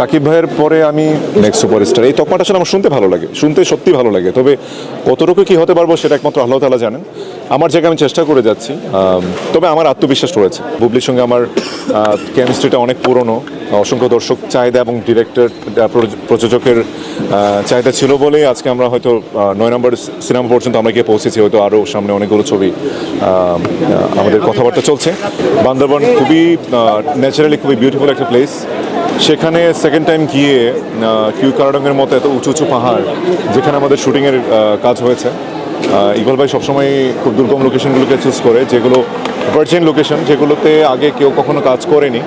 সাকিব ভাইয়ের পরে আমি নেক্সট সুপারস্টার এই তকমাটা আসলে আমার শুনতে ভালো লাগে। শুনতে সত্যি ভালো লাগে। তবে কতটুকু কি হতে পারব সেটা একমাত্র আল্লাহ তালা জানেন। আমার জায়গায় আমি চেষ্টা করে যাচ্ছি তবে আমার আত্মবিশ্বাস রয়েছে। বুবলির সঙ্গে আমার কেমিস্ট্রিটা অনেক পুরনো। অসংখ্য দর্শক চাহিদা এবং ডিরেক্টর প্রযোজকের চাহিদা ছিল বলেই আজকে আমরা হয়তো নয় নম্বর সিনেমা পর্যন্ত আমরা গিয়ে পৌঁছেছি। হয়তো আরও সামনে অনেকগুলো ছবি আমাদের কথাবার্তা চলছে। বান্দরবান খুবই ন্যাচারালি খুবই বিউটিফুল একটা প্লেস সেখানে সেকেন্ড টাইম গিয়ে কিউ কারাডঙ্গের মতো এত উঁচু উঁচু পাহাড় যেখানে আমাদের শুটিংয়ের কাজ হয়েছে। ইকবাল ভাই সবসময় খুব দুর্গম লোকেশনগুলোকে চুজ করে, যেগুলো ভার্জিন লোকেশন যেগুলোতে আগে কেউ কখনো কাজ করেনি।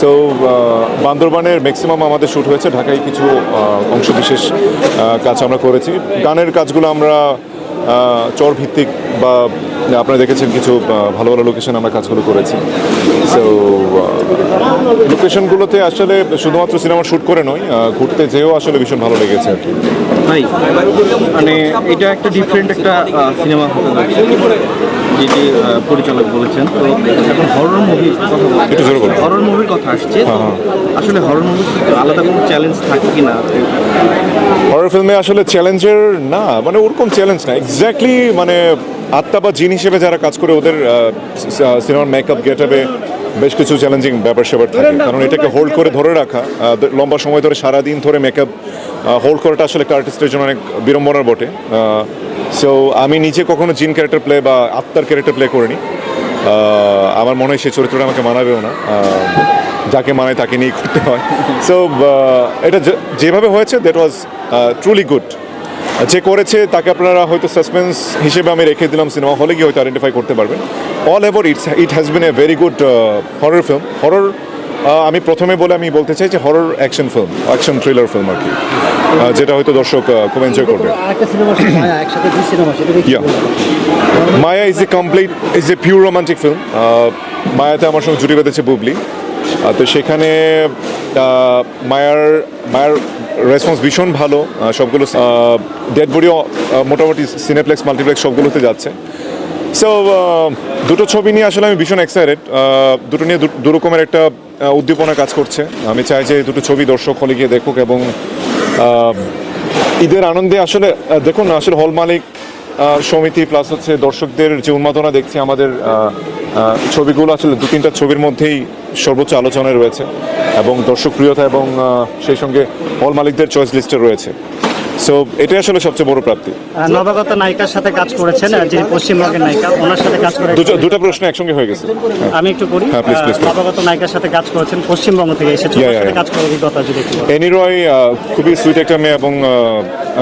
সো বান্দরবানের ম্যাক্সিমাম আমাদের শ্যুট হয়েছে, ঢাকায় কিছু অংশবিশেষ কাজ আমরা করেছি। গানের কাজগুলো আমরা চর ভিত্তিক বা আপনারা দেখেছেন কিছু ভালো ভালো লোকেশন আমরা কাজগুলো করেছি। সো লোকেশনগুলোতে আসলে শুধুমাত্র সিনেমা শ্যুট করে নয় ঘুরতে যেও আসলে ভীষণ ভালো লেগেছে আর কি। মানে এটা একটা ডিফারেন্ট একটা সিনেমা যেটি পরিচালক বলেছেন। তো এখন হরর মুভি। হরর মুভির কথা আসছে। হ্যাঁ, হ্যাঁ। আসলে হরর মুভি আলাদা কোনো চ্যালেঞ্জ থাকে কিনা? হরর ফিল্মে আসলে চ্যালেঞ্জের না মানে ওরকম চ্যালেঞ্জ না। এক্স্যাক্টলি মানে আত্মা বা জিন হিসেবে যারা কাজ করে ওদের সিনেমার মেকআপ গেট বেশ কিছু চ্যালেঞ্জিং ব্যাপার স্যাপার থাকে। কারণ এটাকে হোল্ড করে ধরে রাখা লম্বা সময় ধরে সারাদিন ধরে মেকআপ হোল্ড করাটা আসলে একটা আর্টিস্টের জন্য অনেক বিড়ম্বনার বটে। সো আমি নিজে কখনো জিন ক্যারেক্টার প্লে বা আত্মার ক্যারেক্টার প্লে করিনি। আমার মনে হয় সেই চরিত্রটা আমাকে মানাবেও না। যাকে মানায় তাকে নিয়েই করতে হয়। সো এটা যেভাবে হয়েছে দ্যাট ওয়াজ ট্রুলি গুড যে করেছে তাকে আপনারা হয়তো সাসপেন্স হিসেবে আমি রেখে দিলাম সিনেমা হলে গিয়ে হয়তো আইডেন্টিফাই করতে পারবেন। All ever it's it has been a very good horror film horror আমি প্রথমে বলে আমি বলতে চাই যে horror action film action thriller film আর কি। যেটা হয়তো দর্শক খুব এনজয় করবে। Cinema Maya is a complete is a pure romantic film মায়াতে আমার সঙ্গে জুটি বেঁধেছে বুবলি। তো সেখানে মায়ার মায়ার রেসপন্স ভীষণ ভালো। সবগুলো ডেড বডিও মোটামুটি সিনেপ্লেক্স মাল্টিপ্লেক্স সবগুলোতে যাচ্ছে। সো দুটো ছবি নিয়ে আসলে আমি ভীষণ এক্সাইটেড দুটো নিয়ে দু- রকমের একটা উদ্দীপনা কাজ করছে। আমি চাই যে দুটো ছবি দর্শক হলে গিয়ে দেখুক এবং ঈদের আনন্দে আসলে দেখুন, আসলে হল মালিক সমিতি প্লাস হচ্ছে দর্শকদের যে উন্মাদনা দেখছি আমাদের ছবিগুলো আসলে দু তিনটা ছবির মধ্যেই সর্বোচ্চ আলোচনায় রয়েছে এবং দর্শকপ্রিয়তা এবং সেই সঙ্গে হল মালিকদের চয়েস লিস্টে রয়েছে। সো এটাই আসলে সবচেয়ে বড় প্রাপ্তি। নবাগত নায়িকার সাথে কাজ করেছেন যিনি পশ্চিমবঙ্গের নায়িকা ওনার সাথে কাজ করে দুটো প্রশ্ন একসঙ্গে হয়ে গেছে। হ্যাঁ। আমি একটু করি। হ্যাঁ, নবাগত নায়িকার সাথে কাজ করেছেন পশ্চিমবঙ্গ থেকে এসেছেন সাথে কাজ করার অভিজ্ঞতা যদি একটু এনি রয় খুবই সুইট একটা মেয়ে এবং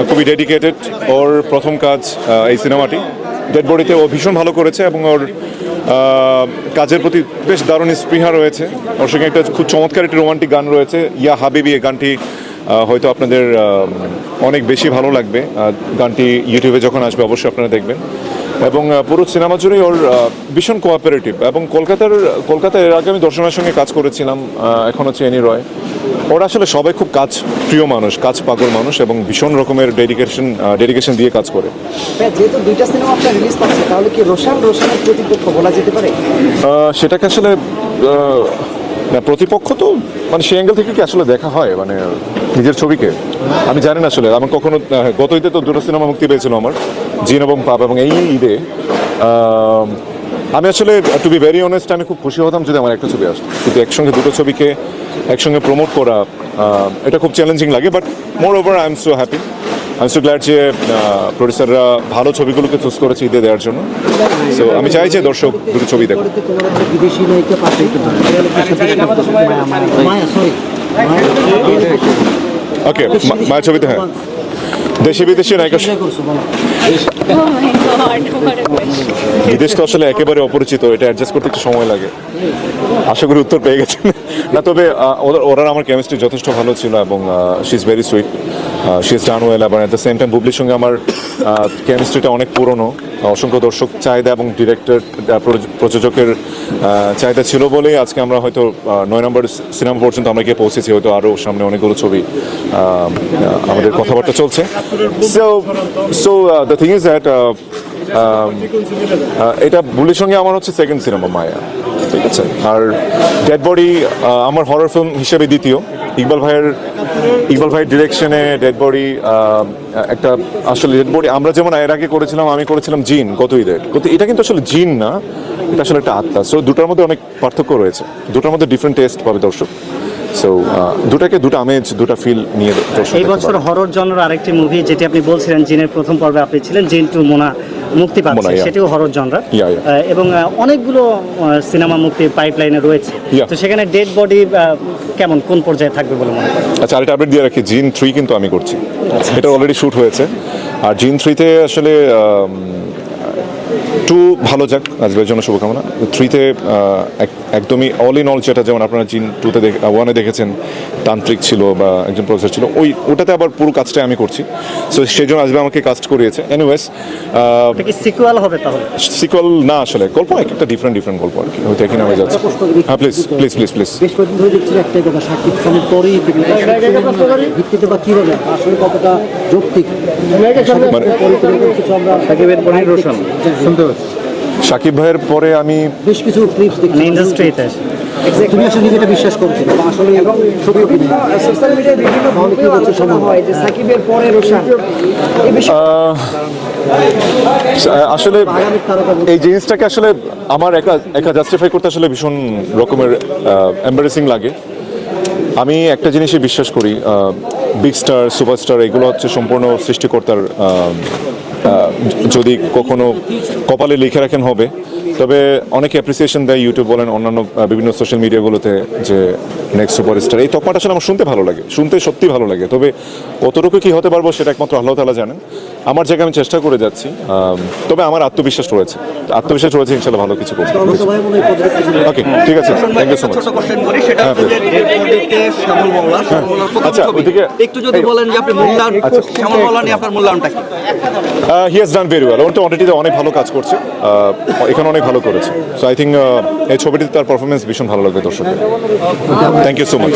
খুবই ডেডিকেটেড ওর প্রথম কাজ এই সিনেমাটি। ডেড বডিতে ও ভীষণ ভালো করেছে এবং ওর কাজের প্রতি বেশ দারুণ স্পৃহা রয়েছে। ওর সঙ্গে একটা খুব চমৎকার একটি রোমান্টিক গান রয়েছে ইয়া হাবিবি এই গানটি হয়তো আপনাদের অনেক বেশি ভালো লাগবে। গানটি ইউটিউবে যখন আসবে অবশ্যই আপনারা দেখবেন। এবং পুরো সিনেমা জুড়েই ওর ভীষণ কোঅপারেটিভ এবং কলকাতার কলকাতায় এর আগে আমি দর্শনের সঙ্গে কাজ করেছিলাম আহ, এখন হচ্ছে এনি রয় ওরা আসলে সবাই খুব কাজ প্রিয় মানুষ কাজ পাগল মানুষ এবং ভীষণ রকমের ডেডিকেশন ডেডিকেশন দিয়ে কাজ করে। যেহেতু দুইটা সিনেমা আপনার রিলিজ পাচ্ছে তাহলে কি রোশান রোশানের প্রতিপক্ষ বলা যেতে পারে? সেটাকে আসলে না প্রতিপক্ষ তো মানে সেই অ্যাঙ্গেল থেকে কি আসলে দেখা হয় মানে নিজের ছবিকে? আমি জানি না আসলে আমার কখনো গত ঈদে তো দুটো সিনেমা মুক্তি পেয়েছিল আমার জিন এবং পাপ এবং এই ঈদে আমি আসলে টু বি ভেরি অনেস্ট আমি খুব খুশি হতাম যদি আমার একটা ছবি আসতো কিন্তু একসঙ্গে দুটো ছবিকে একসঙ্গে প্রমোট করা এটা খুব চ্যালেঞ্জিং লাগে but moreover I am so happy I am so glad যে প্রডিউসাররা ভালো ছবিগুলোকে চুজ করেছে ঈদে দেওয়ার জন্য সো আমি চাই যে দর্শক দুটো ছবি দেখো ওকে মায়ের ছবিতে হ্যাঁ দেশি বিদেশি নায়িকা. বিদেশ তো আসলে একেবারে অপরিচিত, এটা অ্যাডজাস্ট করতে একটু সময় লাগে আশা করি উত্তর পেয়ে গেছেন না, তবে ওরা- আমার কেমিস্ট্রি যথেষ্ট ভালো ছিল এবং she is very sweet she is done well এবং অ্যাট দ্য সেম টাইম বুবলির সঙ্গে আমার কেমিস্ট্রিটা অনেক পুরনো অসংখ্য দর্শক চাহিদা এবং ডিরেক্টর প্রযোজকের চাহিদা ছিল বলেই আজকে আমরা হয়তো নয় নম্বর সিনেমা পর্যন্ত আমরা গিয়ে পৌঁছেছি, হয়তো আরও সামনে অনেকগুলো ছবি আমাদের কথাবার্তা চলছে। So so the thing is that এটা বুলির সঙ্গে আমার হচ্ছে সেকেন্ড সিনেমা মায়া। ঠিক আছে? আর ডেড বডি আমার হরর ফিল্ম হিসেবে দ্বিতীয়। ইকবাল ভাইয়ের ইকবাল ভাইয়ের ডিরেকশনে ডেড বডি একটা আসলে ডেড বডি আমরা যেমন এর আগে করেছিলাম আমি করেছিলাম জিন গত ঈদের। গত এটা কিন্তু আসলে জিন না এটা আসলে একটা আত্মা। সো দুটার মধ্যে অনেক পার্থক্য রয়েছে। দুটার মধ্যে ডিফারেন্ট টেস্ট পাবে দর্শক। সো দুটাকে দুটো আমেজ দুটা ফিল নিয়ে এই বছর হরর জনর আরেকটি মুভি যেটি আপনি বলছিলেন জিনের প্রথম পর্বে আপনি ছিলেন জিন টু মোনা। মুক্তি পাচ্ছে. সেটিও হরর জনরা. এবং অনেকগুলো সিনেমা মুক্তি পাইপলাইনে রয়েছে. তো সেখানে ডেড বডি কেমন কোন পর্যায়ে থাকবে বলে মনে হয় আচ্ছা আরেকটা আপডেট দিয়ে রাখি জিন থ্রি কিন্তু আমি করছি। এটা অলরেডি শ্যুট হয়েছে। আর জিন থ্রিতে আসলে টু ভালো যাক আজকের জন্য শুভকামনা। থ্রিতে একদমই অল ইন অল যেটা যেমন আপনারা জিন টুতে ওয়ানে দেখেছেন তান্ত্রিক ছিল বা একজন প্রফেসর ছিল ওই ওটাতে আবার পুরো কাজটাই আমি করছি। সো সেই জন্য আজকে আমাকে কাস্ট করিয়েছে। এনিওয়েজ সিকুয়াল হবে তাহলে? সিকুয়াল না আসলে গল্প এক একটা ডিফারেন্ট ডিফারেন্ট গল্প আর কি। হয়তো একই নামে যাচ্ছে। হ্যাঁ প্লিজ প্লিজ প্লিজ প্লিজ বেশ কয়েকদিন ধরে দেখছি একটাই কথা সাকিব খানের পরেই ভিত্তিতে বা কীভাবে? আসলে কতটা যৌক্তিক? মানে সাকিবের পরে রোশন শুনতে পাচ্ছি। সাকিব ভাইয়ের পরে আমি বেশ কিছু ক্লিপস দেখছি। মানে ইন্ডাস্ট্রিতে তুমি আসলে নিজেটা বিশ্বাস করছ আসলে কি সোশ্যাল মিডিয়ায় বিভিন্ন তাহলে কি বলছে শোনা হয় যে সাকিবের পরে রোশান। এই আসলে এই জিনিসটাকে আসলে আমার একা একা জাস্টিফাই করতে আসলে ভীষণ রকমের এম্বারেসিং লাগে। আমি একটা জিনিসে বিশ্বাস করি বিগ স্টার সুপারস্টার এগুলো হচ্ছে সম্পূর্ণ সৃষ্টিকর্তার যদি কখনো কপালে লিখে রাখেন হবে। তবে অনেকে অ্যাপ্রিসিয়েশন দেয় ইউটিউব বলেন, অন্যান্য বিভিন্ন সোশ্যাল মিডিয়াগুলোতে যে নেক্সট সুপার স্টার এই তকমাটা আসলে আমার শুনতে ভালো লাগে, শুনতে সত্যি ভালো লাগে। তবে কতটুকু কি হতে পারব সেটা একমাত্র আল্লাহ তালা জানেন। আমার জায়গায় আমি চেষ্টা করে যাচ্ছি তবে আমার আত্মবিশ্বাস রয়েছে। আত্মবিশ্বাস রয়েছে ইনশাল্লাহ ভালো কিছু করব ওকে ঠিক আছে থ্যাংক ইউ সো মাচ হ্যাঁ, শ্যামল শ্যামল আচ্ছা। ওইদিকে- একটু যদি বলেন যে আপনি মূল্যায়ন শ্যামল মওলা নিয়ে আপনার মূল্যায়নটা কি? He has done very well ওর তো অলরেডিতে অনেক ভালো কাজ করছে। এখানে অনেক ভালো করেছে। সো আই থিঙ্ক এই ছবিটিতে তার পারফরমেন্স ভীষণ ভালো লাগবে দর্শকের থ্যাংক ইউ সো মাচ